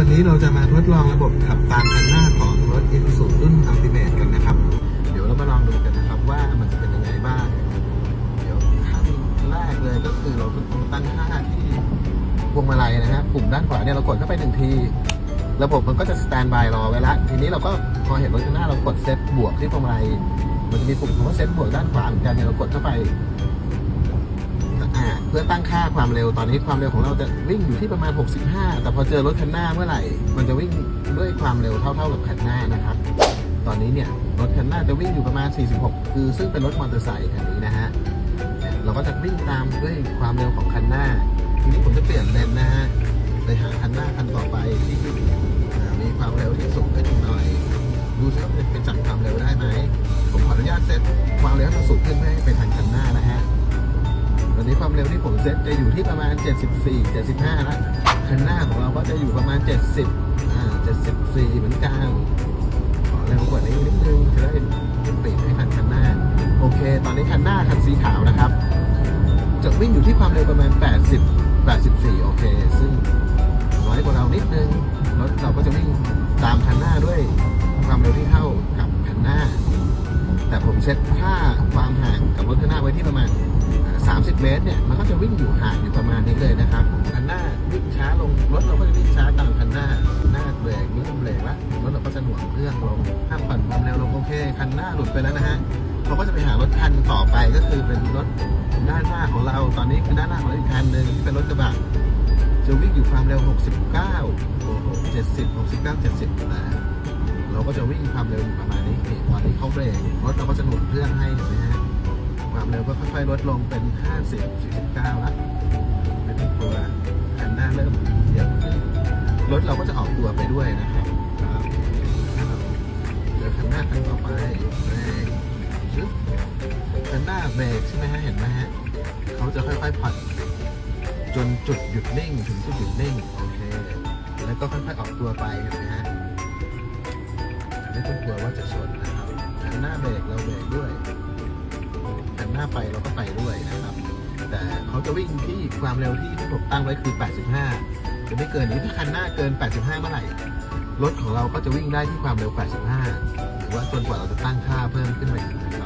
วันนี้เราจะมาทดลองระบบขับตามคันหน้าของรถ i s u z u รุ่น Ultimate กันนะครับ เดี๋ยวเรามาลองดูกันนะครับว่ามันจะเป็นยังไงบ้าง เดี๋ยวขั้นแรกเลยก็คือเราต้องตั้งค่าที่พวงมาลัยนะฮะปุ่มด้านขวาเนี่ยเรากดเข้าไปหนึ่งที ระบบมันก็จะสแตนบายรอไว้ละ ทีนี้เราก็พอเห็นรถข้างหน้าเรากดเซตบวกที่พวงมาลัย มันจะมีปุ่มคำว่าเซตบวกด้านขวาเหมือนกันเนี่ยเรากดเข้าไป พื่อตั้งค่าความเร็วตอนนี้ความเร็วของเราจะวิ่งอยู่ที่ประมาณ 65 แต่พอเจอรถคันหน้าเมื่อไหร่ มันจะวิ่งด้วยความเร็วเท่าๆกับคันหน้านะครับ ตอนนี้เนี่ยรถคันหน้าจะวิ่งอยู่ประมาณ 46 คือซึ่งเป็นรถมอเตอร์ไซค์คันนี้นะฮะเราก็จะวิ่งตามด้วยความเร็วของคันหน้า ทีนี้ผมจะเปลี่ยนเลนนะฮะไปหาคันหน้าคันต่อไปที่มีความเร็วที่สูงขึ้นหน่อย ดูซิว่ามันจะจับความเร็วได้ นนี้ความเร็วที่ผมเซ็ตจะอยู่ที่ประมาณ 74 75แล้วคันหน้าของเราก็จะอยู่ประมาณ 70อ่า74 เหมือนกันขอเร็วกว่านี้นิดนึงจะได้ปิดให้ทันคันหน้า โอเค ตอนนี้คันหน้าคันสีขาวนะครับ จะวิ่งอยู่ที่ความเร็วประมาณ 80 84 โอเค ซึ่งน้อยกว่าเรานิดนึงรถเราก็จะวิ่งตามคันหน้าด้วย แต่ผมเซ็ตค่าความห่างกับรถข้างหน้าไว้ที่ประมาณ 30 เมตรเนี่ยมันก็จะวิ่งอยู่ห่างอยู่ประมาณนี้เลยนะครับคันหน้าวิ่งช้าลงรถเราก็จะวิ่งช้าตามคันหน้าหน้าเบรกนิ้วเบรกละรถเราก็จะหน่วงเครื่องลงห้ามปั่นความเร็วลงโอเคคันหน้าหลุดไปแล้วนะฮะเราก็จะไปหารถคันต่อไปก็คือเป็นรถด้านหน้าของเราตอนนี้คือด้านหน้าของอีกคันหนึ่งที่เป็นรถกระบะจะวิ่งอยู่ความเร็ว 69โอ้โห70 69 70นะเราก็จะวิ่งความเร็วอยู่ประมาณนี้ตอนนี้เข้าเบรก รถเราก็จะหนุนเครื่องให้เห็นไหมฮะความเร็วก็ค่อยๆลดลงเป็น 50 49ล้วไม่ต้องกลัวคันหน้าเริ่มเยอะขึ้นรถเราก็จะออกตัวไปด้วยนะครับครับเดี๋ยวคันหน้าคันต่อไปเบรกชึบคันหน้าเบรกใช่ไหมฮะเห็นไหมฮะเขาจะค่อยๆผ่อนจนจุดหยุดนิ่งถึงจุดหยุดนิ่งโอเคแล้วก็ค่อยๆออกตัวไปเห็นไหมฮะไม่ต้องกลัวว่าจะชนนะ คันหน้าเบรกเราเบรกด้วยคันหน้าไปเราก็ไปด้วยนะครับ แต่เขาจะวิ่งที่ความเร็วที่ที่ผมตั้งไว้คือ 85 จะไม่เกินนี้ถ้าคันหน้าเกิน 85 เมื่อไหร่รถของเราก็จะวิ่งได้ที่ความเร็ว 85 หรือว่าจนกว่าเราจะตั้งค่าเพิ่มขึ้นไปอีกนะครับ